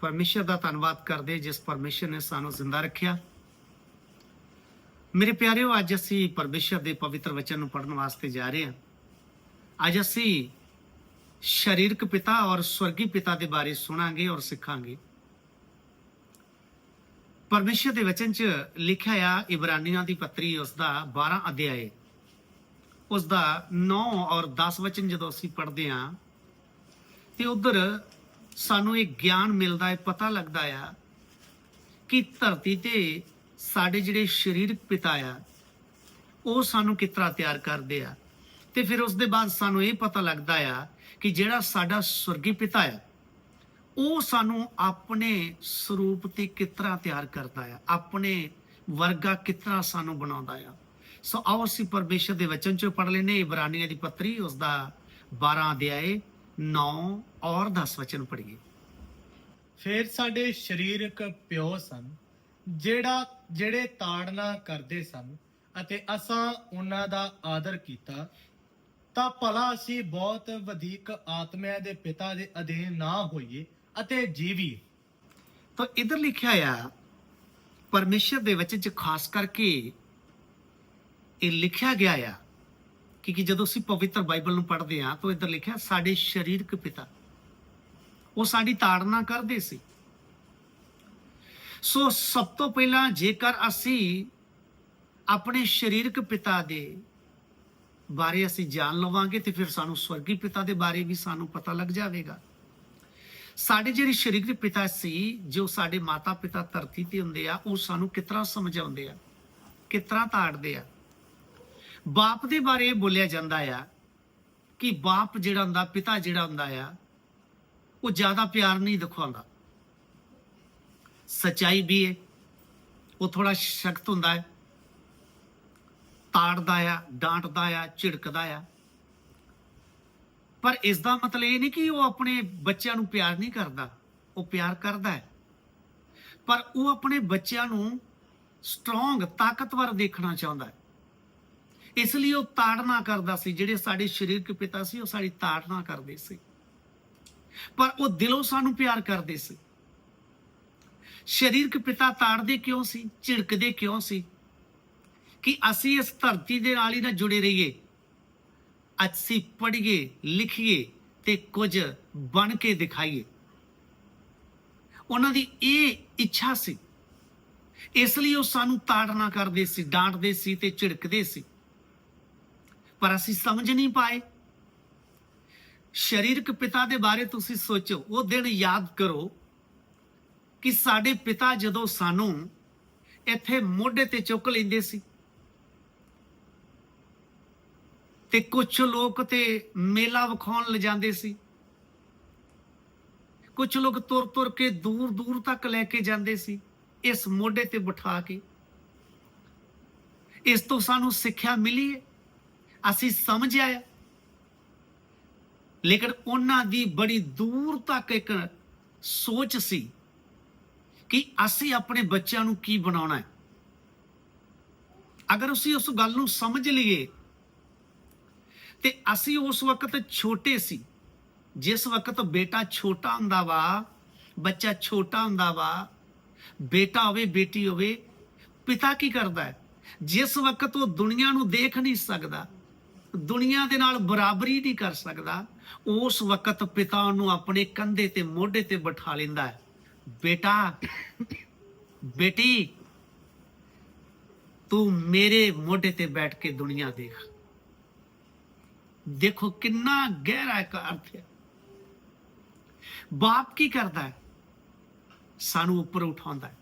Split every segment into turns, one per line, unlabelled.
ਪਰਮੇਸ਼ਰ ਦਾ ਧੰਨਵਾਦ ਕਰਦੇ ਜਿਸ ਪਰਮੇਸ਼ਰ ਨੇ ਸਾਨੂੰ ਜ਼ਿੰਦਾ ਰੱਖਿਆ। ਮੇਰੇ ਪਿਆਰਿਓ, ਅੱਜ ਅਸੀਂ ਪਰਮੇਸ਼ਰ ਦੇ ਪਵਿੱਤਰ ਵਚਨ ਨੂੰ ਪੜ੍ਹਨ ਵਾਸਤੇ ਜਾ ਰਹੇ ਹਾਂ। ਅੱਜ ਅਸੀਂ ਸ਼ਰੀਰਕ ਪਿਤਾ ਔਰ ਸਵਰਗੀ ਪਿਤਾ ਦੇ ਬਾਰੇ ਸੁਣਾਂਗੇ ਔਰ ਸਿੱਖਾਂਗੇ। ਪਰਮੇਸ਼ਰ ਦੇ ਵਚਨ 'ਚ ਲਿਖਿਆ ਆ, ਇਬਰਾਨੀਆਂ ਦੀ ਪੱਤਰੀ ਉਸ ਦਾ 12 ਅਧਿਆਏ। ਉਸ ਦਾ 9 ਔਰ 10 ਵਚਨ ਜਦੋਂ ਅਸੀਂ ਪੜ੍ਹਦੇ ਹਾਂ, ਤੇ ਉਧਰ ਸਾਨੂੰ ਇਹ ਗਿਆਨ ਮਿਲਦਾ ਹੈ, ਪਤਾ ਲੱਗਦਾ ਆ ਕਿ ਧਰਤੀ ਤੇ ਸਾਡੇ ਜਿਹੜੇ ਸਰੀਰਕ ਪਿਤਾ ਆ, ਉਹ ਸਾਨੂੰ ਕਿਸ ਤਰ੍ਹਾਂ ਤਿਆਰ ਕਰਦੇ ਆ। ਤੇ ਫਿਰ ਉਸ ਦੇ ਬਾਅਦ ਸਾਨੂੰ ਇਹ ਪਤਾ ਲੱਗਦਾ ਆ ਕਿ ਜਿਹੜਾ ਸਾਡਾ ਸੁਰਗੀ ਪਿਤਾ ਆ, ਉਹ ਸਾਨੂੰ ਆਪਣੇ ਸਰੂਪ ਤੇ ਕਿਸ ਤਰ੍ਹਾਂ ਤਿਆਰ ਕਰਦਾ ਆ, ਆਪਣੇ ਵਰਗਾ ਕਿਸ ਤਰ੍ਹਾਂ ਸਾਨੂੰ ਬਣਾਉਂਦਾ ਆ। ਸੋ ਆਓ ਅਸੀਂ ਪਰਮੇਸ਼ਰ ਦੇ ਵਚਨ ਚੋਂ ਪੜ ਲੈਨੇ ਇਬਰਾਨੀਆਂ ਦੀ ਪੱਤਰੀ ਉਸ ਦਾ 12 ਅਧਿਆਏ 9 ਔਰ 10 ਵਚਨ ਪੜ੍ਹੀਏ
ਫਿਰ ਸਾਡੇ ਸਰੀਰਕ ਪਿਓ ਸਨ ਜਿਹੜਾ ਜਿਹੜੇ ਤਾੜਨਾ ਕਰਦੇ ਸਨ ਅਤੇ ਅਸਾਂ ਉਹਨਾਂ ਦਾ ਆਦਰ ਕੀਤਾ ਤਾਂ ਭਲਾ ਅਸੀਂ ਬਹੁਤ ਵਧੇਕ ਆਤਮਿਆਂ ਦੇ ਪਿਤਾ ਦੇ ਅਧੀਨ ਨਾ ਹੋਈਏ ਅਤੇ ਜੀਵੀਏ।
ਤਾਂ ਇਧਰ ਲਿਖਿਆ ਆ ਪਰਮੇਸ਼ਰ ਦੇ ਵਚਨ ਚ ਖਾਸ ਕਰਕੇ ਇਹ ਲਿਖਿਆ ਗਿਆ ਆ ਕਿ ਜਦੋਂ ਅਸੀਂ ਪਵਿੱਤਰ ਬਾਈਬਲ ਨੂੰ ਪੜ੍ਹਦੇ ਹਾਂ ਤਾਂ ਇੱਧਰ ਲਿਖਿਆ, ਸਾਡੇ ਸਰੀਰਕ ਪਿਤਾ। ਉਹ ਸਾਡੀ ਤਾੜਨਾ ਕਰਦੇ ਸੀ। ਸੋ ਸਭ ਤੋਂ ਪਹਿਲਾਂ ਜੇਕਰ ਅਸੀਂ ਆਪਣੇ ਸਰੀਰਕ ਪਿਤਾ ਦੇ ਬਾਰੇ ਅਸੀਂ ਜਾਣ ਲਵਾਂਗੇ, ਤੇ ਫਿਰ ਸਾਨੂੰ ਸਵਰਗੀ ਪਿਤਾ ਦੇ ਬਾਰੇ ਵੀ ਸਾਨੂੰ ਪਤਾ ਲੱਗ ਜਾਵੇਗਾ। ਸਾਡੇ ਜਿਹੜੇ ਸਰੀਰਕ ਪਿਤਾ ਸੀ, ਜੋ ਸਾਡੇ ਮਾਤਾ ਪਿਤਾ ਧਰਤੀ ਤੇ ਹੁੰਦੇ ਆ, ਉਹ ਸਾਨੂੰ ਕਿਤਨਾ ਸਮਝਾਉਂਦੇ ਆ ਕਿਤਨਾ ਤਾੜਦੇ ਆ? ਬਾਪ ਦੇ ਬਾਰੇ ਇਹ ਬੋਲਿਆ ਜਾਂਦਾ ਆ ਕਿ ਬਾਪ ਜਿਹੜਾ ਹੁੰਦਾ, ਪਿਤਾ ਜਿਹੜਾ ਹੁੰਦਾ ਆ, ਉਹ ਜ਼ਿਆਦਾ ਪਿਆਰ ਨਹੀਂ ਦਿਖਾਉਂਦਾ। ਸਚਾਈ ਵੀ ਹੈ, ਉਹ ਥੋੜਾ ਸ਼ਕਤ ਹੁੰਦਾ ਹੈ। ਤਾੜਦਾ ਆ, ਡਾਂਟਦਾ ਆ, ਝਿੜਕਦਾ ਆ। ਪਰ ਇਸ ਦਾ ਮਤਲਬ ਇਹ ਨਹੀਂ ਕਿ ਉਹ ਆਪਣੇ ਬੱਚਿਆਂ ਨੂੰ ਪਿਆਰ ਨਹੀਂ ਕਰਦਾ, ਉਹ ਪਿਆਰ ਕਰਦਾ ਹੈ। ਪਰ ਉਹ ਆਪਣੇ ਬੱਚਿਆਂ ਨੂੰ ਸਟਰੋਂਗ ਤਾਕਤਵਰ ਦੇਖਣਾ ਚਾਹੁੰਦਾ ਹੈ। ਇਸ ਲਈ ਉਹ ਤਾੜਨਾ ਕਰਦਾ ਸੀ, ਜਿਹੜੇ ਸਾਡੇ ਸਰੀਰਕ ਪਿਤਾ ਸੀ, ਉਹ ਸਾਡੀ ਤਾੜਨਾ ਕਰਦੇ ਸੀ। ਪਰ ਉਹ ਦਿਲੋਂ ਸਾਨੂੰ ਪਿਆਰ ਕਰਦੇ ਸੀ। ਸਰੀਰਕ ਪਿਤਾ ਤਾੜਦੇ ਕਿਉਂ ਸੀ, ਝਿੜਕਦੇ ਕਿਉਂ ਸੀ? ਕਿ ਅਸੀਂ ਇਸ ਧਰਤੀ ਦੇ ਨਾਲ ਹੀ ਨਾ ਜੁੜੇ ਰਹੀਏ। ਅਸੀਂ ਪੜ੍ਹੀਏ, ਲਿਖੀਏ ਤੇ ਕੁਝ ਬਣ ਕੇ ਦਿਖਾਈਏ। ਉਹਨਾਂ ਦੀ ਇਹ ਇੱਛਾ ਸੀ। ਇਸ ਲਈ ਉਹ ਸਾਨੂੰ ਤਾੜਨਾ ਕਰਦੇ ਸੀ, ਡਾਂਟਦੇ ਸੀ ਤੇ ਝਿੜਕਦੇ ਸੀ। ਪਰ ਅਸੀਂ ਸਮਝ ਨਹੀਂ ਪਾਏ। ਸਰੀਰਕ ਪਿਤਾ ਦੇ ਬਾਰੇ ਤੁਸੀਂ ਸੋਚੋ, ਉਹ ਦਿਨ ਯਾਦ ਕਰੋ ਕਿ ਸਾਡੇ ਪਿਤਾ ਜਦੋਂ ਸਾਨੂੰ ਇੱਥੇ ਮੋਢੇ ਤੇ ਚੁੱਕ ਲੈਂਦੇ ਸੀ ਤੇ ਕੁਝ ਲੋਕ ਤੇ ਮੇਲਾ ਵਿਖਾਉਣ ਲਿਜਾਂਦੇ ਸੀ। ਕੁਝ ਲੋਕ ਤੁਰ ਤੁਰ ਕੇ ਦੂਰ ਦੂਰ ਤੱਕ ਲੈ ਕੇ ਜਾਂਦੇ ਸੀ ਇਸ ਮੋਢੇ ਤੇ ਬਿਠਾ ਕੇ। ਇਸ ਤੋਂ ਸਾਨੂੰ ਸਿੱਖਿਆ ਮਿਲੀ ਹੈ। ਅਸੀਂ ਸਮਝ ਆਇਆ ਲੇਕਿਨ ਉਹਨਾਂ ਦੀ ਬੜੀ ਦੂਰ ਤੱਕ ਇੱਕ ਸੋਚ ਸੀ ਕਿ ਅਸੀਂ ਆਪਣੇ ਬੱਚਿਆਂ ਨੂੰ ਕੀ ਬਣਾਉਣਾ ਹੈ। ਅਗਰ ਅਸੀਂ ਉਸ ਗੱਲ ਨੂੰ ਸਮਝ ਲਈਏ, ਤੇ ਅਸੀਂ ਉਸ ਵਕਤ ਛੋਟੇ ਸੀ, ਜਿਸ ਵਕਤ ਬੇਟਾ ਛੋਟਾ ਹੁੰਦਾ ਵਾ, ਬੱਚਾ ਛੋਟਾ ਹੁੰਦਾ ਵਾ, ਬੇਟਾ ਹੋਵੇ, ਬੇਟੀ ਹੋਵੇ, ਪਿਤਾ ਕੀ ਕਰਦਾ ਹੈ? ਜਿਸ ਵਕਤ ਉਹ ਦੁਨੀਆ ਨੂੰ ਦੇਖ ਨਹੀਂ ਸਕਦਾ ਦੁਨੀਆ ਦੇ ਨਾਲ ਬਰਾਬਰੀ ਨਹੀਂ ਕਰ ਸਕਦਾ, ਉਸ ਵਕਤ ਪਿਤਾ ਉਹਨੂੰ ਆਪਣੇ ਕੰਧੇ ਤੇ ਮੋਢੇ ਤੇ ਬਿਠਾ ਲੈਂਦਾ ਹੈ। ਬੇਟਾ, ਬੇਟੀ, ਤੂੰ ਮੇਰੇ ਮੋਢੇ ਤੇ ਬੈਠ ਕੇ ਦੁਨੀਆ ਦੇਖ। ਦੇਖੋ ਕਿੰਨਾ ਗਹਿਰਾ ਇੱਕ ਅਰਥ ਹੈ। ਬਾਪ ਕੀ ਕਰਦਾ ਹੈ? ਸਾਨੂੰ ਉੱਪਰ ਉਠਾਉਂਦਾ ਹੈ।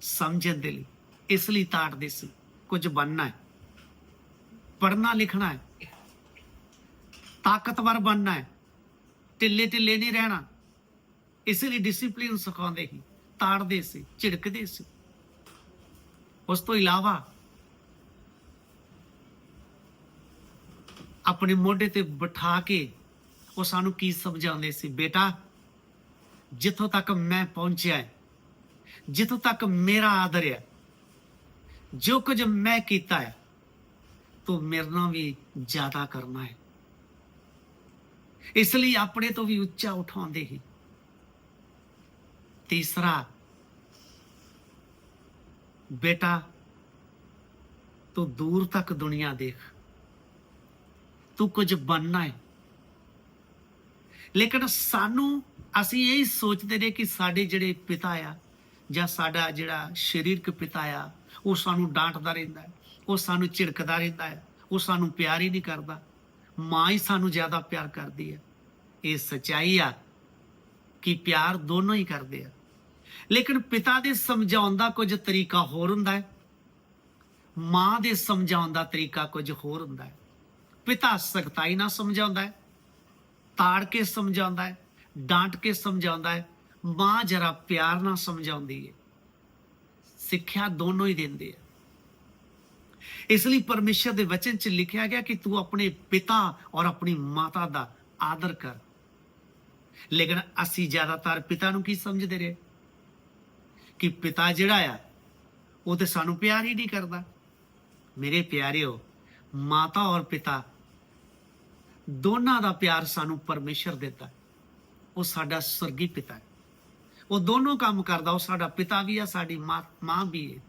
ਸਮਝਣ ਦੇ ਲਈ, ਇਸ ਲਈ ਤਾੜਦੇ ਸੀ, ਕੁਝ ਬਣਨਾ ਹੈ। ਪੜਨਾ ਲਿਖਣਾ ਹੈ। ਤਾਕਤਵਰ ਬਣਨਾ ਹੈ। ਢਿੱਲੇ ਢਿੱਲੇ ਨਹੀਂ ਰਹਿਣਾ। ਇਸ ਲਈ ਡਿਸਪਲਿਨ ਸਿਖਾਉਂਦੇ ਸੀ। ਤਾੜਦੇ ਸੀ, ਝਿੜਕਦੇ ਸੀ। ਉਸ ਤੋਂ ਇਲਾਵਾ ਆਪਣੇ ਮੋਢੇ ਤੇ ਬਿਠਾ ਕੇ ਉਹ ਸਾਨੂੰ ਕੀ ਸਮਝਾਉਂਦੇ ਸੀ? ਬੇਟਾ, ਜਿੱਥੋਂ ਤੱਕ ਮੈਂ ਪਹੁੰਚਿਆ ਹੈ, ਜਿੱਥੋਂ ਤੱਕ ਮੇਰਾ ਆਦਰ ਹੈ, ਜੋ ਕੁਝ ਮੈਂ ਕੀਤਾ ਹੈ ਤੂੰ ਮੇਰੇ ਨਾਲ ਵੀ ਜ਼ਿਆਦਾ ਕਰਨਾ ਹੈ। ਇਸ ਲਈ ਆਪਣੇ ਤੋਂ ਵੀ ਉੱਚਾ ਉਠਾਉਂਦੇ ਹੀ। ਤੀਸਰਾ, ਬੇਟਾ, ਤੂੰ ਦੂਰ ਤੱਕ ਦੁਨੀਆ ਦੇਖ। ਤੂੰ ਕੁਝ ਬਣਨਾ ਹੈ। ਲੇਕਿਨ ਸਾਨੂੰ ਅਸੀਂ ਇਹ ਸੋਚਦੇ ਨੇ ਕਿ ਸਾਡੇ ਜਿਹੜੇ ਪਿਤਾ ਆ ਜਾਂ ਸਾਡਾ ਜਿਹੜਾ ਸਰੀਰਕ ਪਿਤਾ ਆ, ਉਹ ਸਾਨੂੰ ਡਾਂਟਦਾ ਰਹਿੰਦਾ ਹੈ। ਉਹ ਸਾਨੂੰ ਝਿੜਕਦਾ ਰਹਿੰਦਾ ਹੈ, ਉਹ ਸਾਨੂੰ ਪਿਆਰ ਹੀ ਨਹੀਂ ਕਰਦਾ। ਮਾਂ ਹੀ ਸਾਨੂੰ ਜ਼ਿਆਦਾ ਪਿਆਰ ਕਰਦੀ ਹੈ। ਇਹ ਸਚਾਈ ਆ ਕਿ ਪਿਆਰ ਦੋਨੋਂ ਹੀ ਕਰਦੇ ਆ। ਲੇਕਿਨ ਪਿਤਾ ਦੇ ਸਮਝਾਉਣ ਦਾ ਕੁਝ ਤਰੀਕਾ ਹੋਰ ਹੁੰਦਾ ਹੈ। ਮਾਂ ਦੇ ਸਮਝਾਉਣ ਦਾ ਤਰੀਕਾ ਕੁਝ ਹੋਰ ਹੁੰਦਾ ਹੈ। ਪਿਤਾ ਸਖਤਾਈ ਨਾਲ ਸਮਝਾਉਂਦਾ ਹੈ, ਤਾੜ ਕੇ ਸਮਝਾਉਂਦਾ ਹੈ, ਡਾਂਟ ਕੇ ਸਮਝਾਉਂਦਾ ਹੈ। ਮਾਂ ਜਰਾ ਪਿਆਰ ਨਾਲ ਸਮਝਾਉਂਦੀ ਹੈ। ਸਿੱਖਿਆ ਦੋਨੋਂ ਹੀ ਦਿੰਦੇ ਆ ਇਸ ਲਈ ਪਰਮੇਸ਼ਰ ਦੇ ਵਚਨ 'ਚ ਲਿਖਿਆ ਗਿਆ ਕਿ ਤੂੰ ਆਪਣੇ ਪਿਤਾ ਔਰ ਆਪਣੀ ਮਾਤਾ ਦਾ ਆਦਰ ਕਰ। ਲੇਕਿਨ ਅਸੀਂ ਜ਼ਿਆਦਾਤਰ ਪਿਤਾ ਨੂੰ ਕੀ ਸਮਝਦੇ ਰਹੇ? ਕਿ ਪਿਤਾ ਜਿਹੜਾ ਆ, ਉਹ ਤੇ ਸਾਨੂੰ ਪਿਆਰ ਹੀ ਨਹੀਂ ਕਰਦਾ। ਮੇਰੇ ਪਿਆਰਿਓ, ਮਾਤਾ ਔਰ ਪਿਤਾ, ਦੋਨਾਂ ਦਾ ਪਿਆਰ ਸਾਨੂੰ ਪਰਮੇਸ਼ਰ ਦਿੱਤਾ। ਉਹ ਸਾਡਾ ਸਵਰਗੀ ਪਿਤਾ ਹੈ। ਉਹ ਦੋਨੋਂ ਕੰਮ ਕਰਦਾ, ਉਹ ਸਾਡਾ ਪਿਤਾ ਵੀ ਆ, ਸਾਡੀ ਮਾਂ ਮਾਂ ਵੀ ਹੈ।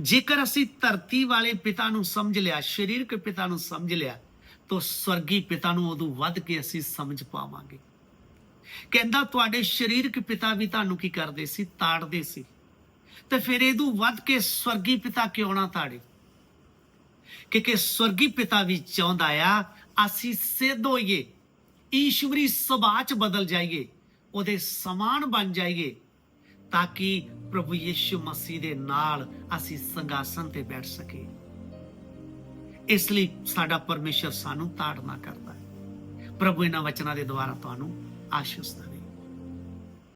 ਜੇਕਰ ਅਸੀਂ ਧਰਤੀ ਵਾਲੇ ਪਿਤਾ ਨੂੰ ਸਮਝ ਲਿਆ, ਸਰੀਰਕ ਪਿਤਾ ਨੂੰ ਸਮਝ ਲਿਆ, ਤਾਂ ਸਵਰਗੀ ਪਿਤਾ ਨੂੰ ਉਦੋਂ ਵੱਧ ਕੇ ਅਸੀਂ ਸਮਝ ਪਾਵਾਂਗੇ। ਕਹਿੰਦਾ, ਤੁਹਾਡੇ ਸਰੀਰਕ ਪਿਤਾ ਵੀ ਤੁਹਾਨੂੰ ਕੀ ਕਰਦੇ ਸੀ? ਤਾੜਦੇ ਸੀ। ਤੇ ਫਿਰ ਇਹਦੋਂ ਵੱਧ ਕੇ ਸਵਰਗੀ ਪਿਤਾ ਕਿਉਂ ਨਾ ਤਾੜੇ? ਕਿਉਂਕਿ ਸਵਰਗੀ ਪਿਤਾ ਵੀ ਚਾਹੁੰਦਾ ਆ, ਅਸੀਂ ਸਿੱਧ ਹੋਈਏ, ਈਸ਼ਵਰੀ ਸੁਭਾਅ ਚ ਬਦਲ ਜਾਈਏ, ਉਹਦੇ ਸਮਾਨ ਬਣ ਜਾਈਏ, ਤਾਂ ਕਿ ਪ੍ਰਭੂ ਯਿਸੂ ਮਸੀਹ ਦੇ ਨਾਲ ਅਸੀਂ ਸੰਗਾਸਨ ਤੇ ਬੈਠ ਸਕੀਏ ਇਸ ਲਈ ਸਾਡਾ ਪਰਮੇਸ਼ਰ ਸਾਨੂੰ ਤਾੜਨਾ ਕਰਦਾ ਹੈ। ਪ੍ਰਭੂ, ਇਹਨਾਂ ਵਚਨਾਂ ਦੇ ਦੁਆਰਾ ਤੁਹਾਨੂੰ ਆਸ਼ੀਸ਼